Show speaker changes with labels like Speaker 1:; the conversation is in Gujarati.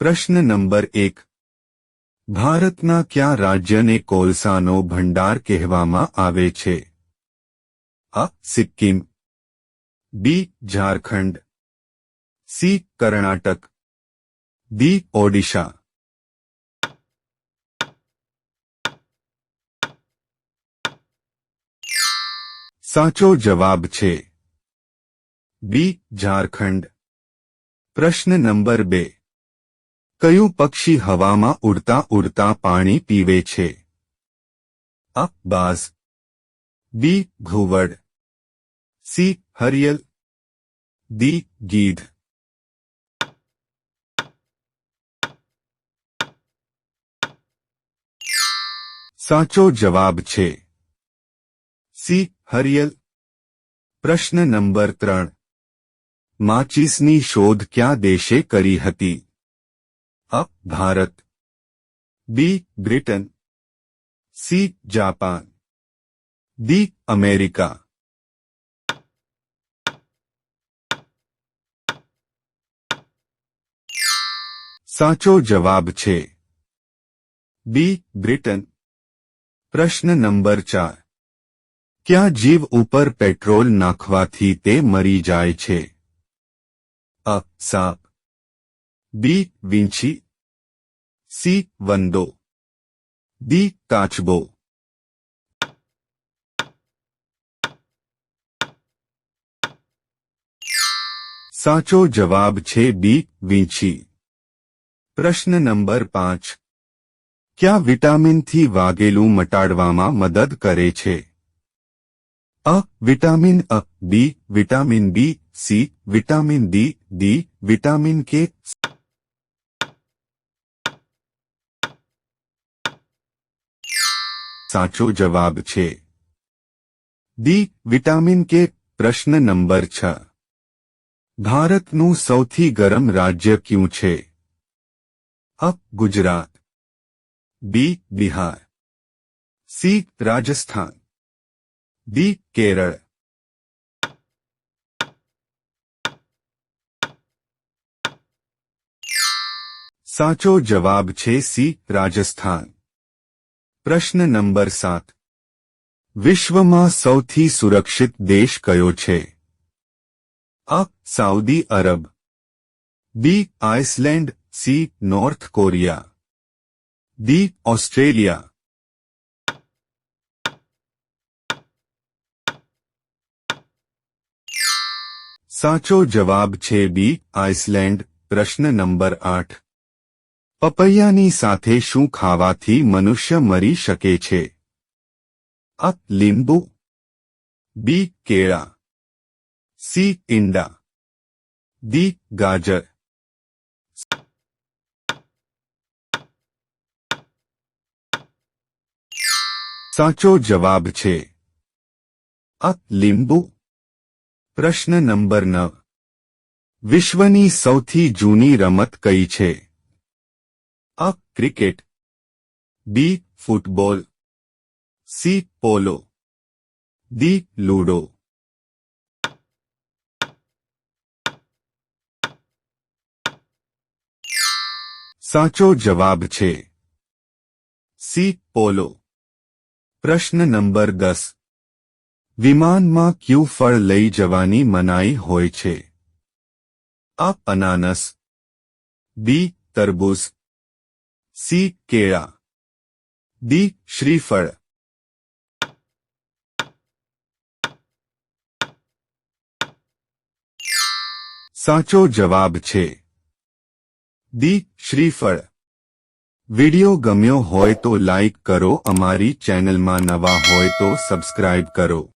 Speaker 1: પ્રશ્ન નંબર એક. ભારતના કયા રાજ્યને કોલસાનો ભંડાર કહેવામાં આવે છે? અ Sikkim, B Jharkhand, C Karnataka, D Odisha. સાચો જવાબ છે બી ઝારખંડ. પ્રશ્ન નંબર બે. કયું પક્ષી હવામાં ઉડતા ઉડતા પાણી પીવે છે? અ, બાઝ. બી, ઘુવડ. સી, હરિયલ. દી ગીધ. સાચો જવાબ છે. સી, હરિયલ. પ્રશ્ન નંબર ત્રણ. માચીસની શોધ ક્યાં દેશે કરી હતી? અ Bharat B Britain C Japan D America સાચો જવાબ છે બી બ્રિટન પ્રશ્ન નંબર ચાર ક્યાં જીવ ઉપર પેટ્રોલ નાખવાથી તે મરી જાય છે અ સાપ બી વિંછી સી વંદો ડી કાચબો સાચો જવાબ છે બી વિંછી પ્રશ્ન નંબર પાંચ. ક્યાં વિટામિનથી વાગેલું મટાડવામાં મદદ કરે છે? અ વિટામિન અ, B vitamin B, C vitamin D D vitamin K સાચો જવાબ છે ડી વિટામિન કે પ્રશ્ન નંબર છ ભારતનું સૌથી ગરમ રાજ્ય ક્યું છે અ Gujarat B Bihar C Rajasthan D Kerala સાચો જવાબ છે સી રાજસ્થાન પ્રશ્ન નંબર સાત. વિશ્વમાં સૌથી સુરક્ષિત દેશ કયો છે? અ, Saudi Arab. B, Iceland. C, North Korea. D, Australia. સાચો જવાબ છે બી, આઇસલેન્ડ. પ્રશ્ન નંબર આઠ. પપૈયાની સાથે શું ખાવાથી મનુષ્ય મરી શકે છે? અ, લીંબુ. બી, કેળા. સી, ઈંડા. દી ગાજર. સાચો જવાબ છે. અ, લીંબુ. પ્રશ્ન નંબર નવ. વિશ્વની સૌથી જૂની રમત કઈ છે? અ cricket. B football. C polo. D ludo. સાચો જવાબ છે. C polo. પ્રશ્ન નંબર દસ. વિમાનમાં ક્યુ ફળ લઈ જવાની મનાઈ હોય છે? અ અનાનસ. બી તરબૂચ. સી કેળા. ડી શ્રીફળ. સાચો જવાબ છે. દી શ્રીફળ. વિડિયો ગમ્યો હોય તો લાઈક કરો, અમારી ચેનલમાં નવા હોય તો સબસ્ક્રાઇબ કરો.